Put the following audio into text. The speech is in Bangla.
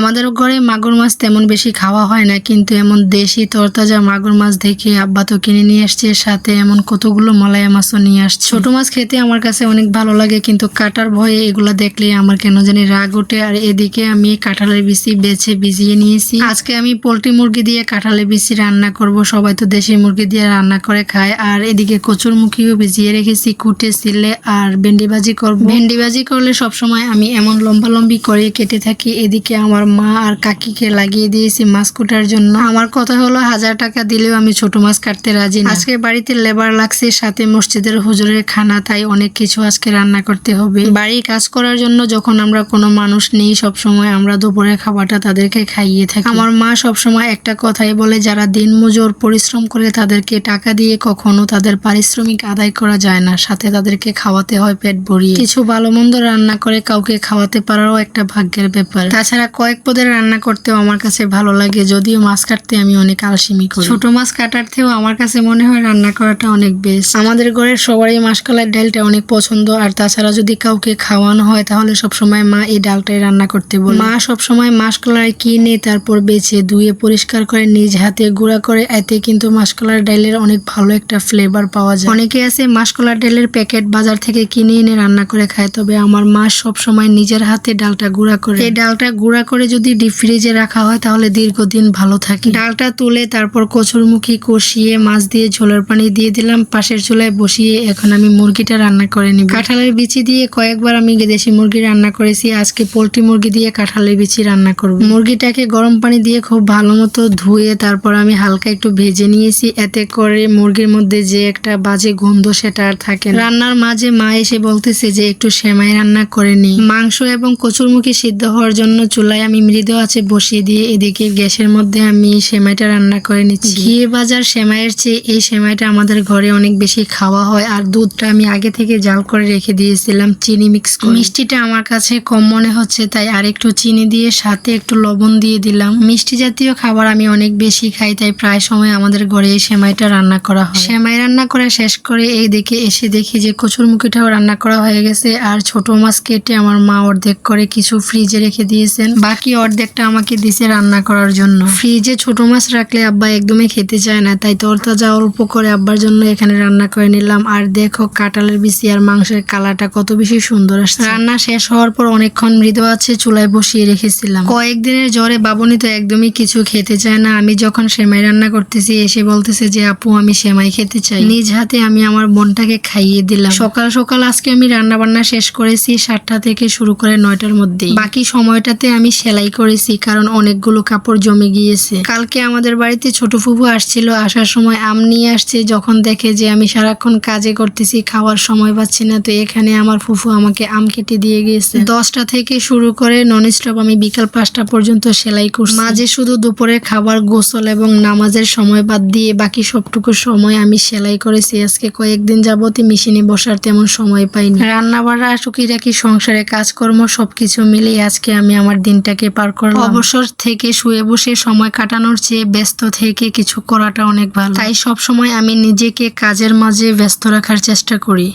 আমাদের ঘরে মাগুর মাছ তেমন বেশি খাওয়া হয় না, কিন্তু এমন দেশি তরতাজা মাগুর মাছ দেখে আব্বা তো কিনে নিয়ে আসছে, সাথে এমন কতগুলো মলায়া মাছও নিয়ে আসছে। ছোট মাছ খেতে আমার কাছে অনেক ভালো লাগে, কিন্তু কাটার ভয়ে এগুলো দেখলে আমার কেন জানি রাগ ওঠে। আর এদিকে আমি কাঁঠালের বিচি বেছে ভিজিয়ে নিয়েছি। আজকে আমি পোলট্রি মুরগি দিয়ে কাঁঠালের বিচি রান্না করব, সবাই তো দেশি মুরগি দিয়ে রান্না করে খায়। আর এদিকে কচুর মুখিও ভিজিয়ে রেখেছি, কুটে, সিলে আর ভেন্ডি ভাজি করব। ভেন্ডি ভাজি করলে সবসময় আমি এমন লম্বা লম্বি করে কেটে থাকি, এদিকে আমার মা আর কাকিকে লাগিয়ে দিয়েছি মাছ কুটার জন্য। আমার কথা হলো, হাজার টাকা দিলেও আমি ছোট মাছ কাটতে রাজি আজকে বাড়িতে লেবার লাগছে, সাথে মসজিদের হুজুরের খানা, তাই অনেক কিছু আজকে রান্না করতে হবে। বাড়ির কাজ করার জন্য যখন আমরা কোনো মানুষ নেই সব সময় আমরা দুপুরের খাবারটা তাদেরকে খাইয়ে থাকি। আমার মা সব সময় একটা কথাই বলে, যারা দিন মজুর পরিশ্রম করে তাদেরকে টাকা দিয়ে কখনো তাদের পারিশ্রমিক আদায় করা যায় না, সাথে তাদেরকে খাওয়াতে হয় পেট ভরিয়ে। কিছু ভালো মন্দ রান্না করে কাউকে খাওয়াতে পারারও একটা ভাগ্যের ব্যাপার। তাছাড়া কয়েক পদের রান্না করতেও আমার কাছে ভালো লাগে যদিও মাছ কাটতে আমি অনেক আলসিমি করি। ছোট মাছ কাটার থেকেও আমার কাছে মনে হয় রান্না করাটা অনেক বেশ আমাদের ঘরের সবারই মাসকলার ডালটা অনেক পছন্দ আর তাছাড়া যদি কাউকে খাওয়ানো হয় তাহলে সবসময় মা এই ডালটাই রান্না করতে বলে। মা সবসময় মাসকলাই কিনে তারপর বেছে ধুয়ে পরিষ্কার করে নিজ হাতে গুঁড়া করে এতে কিন্তু মাসকলার ডালের অনেক ভালো একটা ফ্লেভার পাওয়া যায়। অনেকে আছে মাসকলার ডালের প্যাকেট বাজার থেকে কিনে এনে রান্না করে খায় তবে আমার মা সব সময় নিজের হাতে ডালটা গুঁড়া করে। এই ডালটা গুঁড়া করে যদি ডিপ ফ্রিজে রাখা হয়, তাহলে দীর্ঘদিন ভালো থাকে। ডালটা তুলে তারপর কচুরমুখী কষিয়ে মাছ দিয়ে ঝোলের পানি দিয়ে দিলাম। পাশের চুলায় বসিয়ে এখন আমি মুরগিটা রান্না করে নিব। কাঁঠালের বিচি দিয়ে কয়েকবার আমি দেশি মুরগি রান্না করেছি। আজকে পোলট্রি মুরগি দিয়ে কাঁঠালের বিচি রান্না করব। মুরগিটাকে গরম পানি দিয়ে খুব ভালো মতো ধুয়ে তারপর আমি হালকা একটু ভেজে নিয়েছি। এতে করে মুরগির মধ্যে যে একটা বাজে গন্ধ, সেটা আর থাকে রান্নার মাঝে মা এসে বলতেছে যে একটু সেমাই রান্না করে নিই মাংস এবং কচুরমুখী সিদ্ধ হওয়ার জন্য চুলায় আমি মৃদু আছে বসিয়ে দিয়ে এদিকে গ্যাসের মধ্যে আমি সেমাইটা রান্না করে নিচ্ছি। ঘিয়ে বাজার সেমাইয়ের চেয়ে এই সেমাইটা আমাদের ঘরে অনেক বেশি খাওয়া হয় আর দুধটা আমি আগে থেকে জাল করে রেখে দিয়েছিলাম চিনি মিক্স করে। মিষ্টিটা আমার কাছে কম মনে হচ্ছে তাই আর একটু চিনি দিয়ে সাথে একটু লবণ দিয়ে দিলাম। মিষ্টি জাতীয় খাবার আমি অনেক বেশি খাই তাই প্রায় সময় আমাদের ঘরে এই সেমাইটা রান্না করা হয়। সেমাই রান্না করে শেষ করে এই দিকে এসে দেখি যে কচুরমুখিটাও রান্না করা হয়ে গেছে আর ছোট মাছ কেটে আমার মা অর্ধেক করে কিছু ফ্রিজে রেখে দিয়েছেন। বাকি অর্ধেকটা আমাকে দিছে রান্না করার জন্য। ফ্রিজে ছোট মাছ রাখলে আব্বা একদমই খেতে চায় না, তাই তরতাজা অল্প করে আব্বার জন্য এখানে রান্না করে নিলাম। আর দেখো কাঁঠালের বিচি আর মাংসের কালারটা কত বেশি সুন্দর আসছে। রান্না শেষ হওয়ার পর অনেকক্ষণ মৃদু আছে চুলায় বসিয়ে রেখেছিলাম। কয়েকদিনের জ্বরে বাবনি তো একদমই কিছু খেতে চায় না। আমি যখন সেমাই রান্না করতেছি, এসে বলতেছে যে, আপু, আমি সেমাই খেতে চাই। নিজ হাতে আমি আমার বোনটাকে খাইয়ে দিলাম। সকাল সকাল আজকে আমি রান্না বান্না শেষ করেছি সাতটা থেকে শুরু করে নয়টার মধ্যে বাকি সময়টাতে আমি সেলাই করেছি, কারণ অনেকগুলো কাপড় জমে গিয়েছে। কালকে আমাদের বাড়িতে ছোট ফুফু আসছিল, আসার সময় আম নিয়ে আসছে, যখন দেখে যে আমি সারাক্ষণ কাজে করতেছি, খাওয়ার সময় পাচ্ছি না, তো এখানে আমার ফুফু আমাকে আম কেটে দিয়ে গিয়েছে। দশটা থেকে শুরু করে নন স্টপ আমি বিকাল পাঁচটা পর্যন্ত সেলাই করছি। মাঝে শুধু দুপুরে খাবার, গোসল এবং নামাজের সময় বাদ দিয়ে বাকি সবটুকু সময় আমি সেলাই করেছি। আজকে কয়েকদিন যাবতই মেশিনে বসার তেমন সময় পাইনি। রান্না বাড়া টুকিটাকি সংসারে কাজকর্ম সবকিছু মিলিয়ে আজকে আমি আমার দিনটাকে পার করলাম। অবসর থেকে শুয়ে বসে সময় কাটানোর চেয়ে ব্যস্ত থেকে কিছু করাটা অনেক ভালো। তাই সব সময় আমি নিজেকে কাজের মাঝে ব্যস্ত রাখার চেষ্টা করি।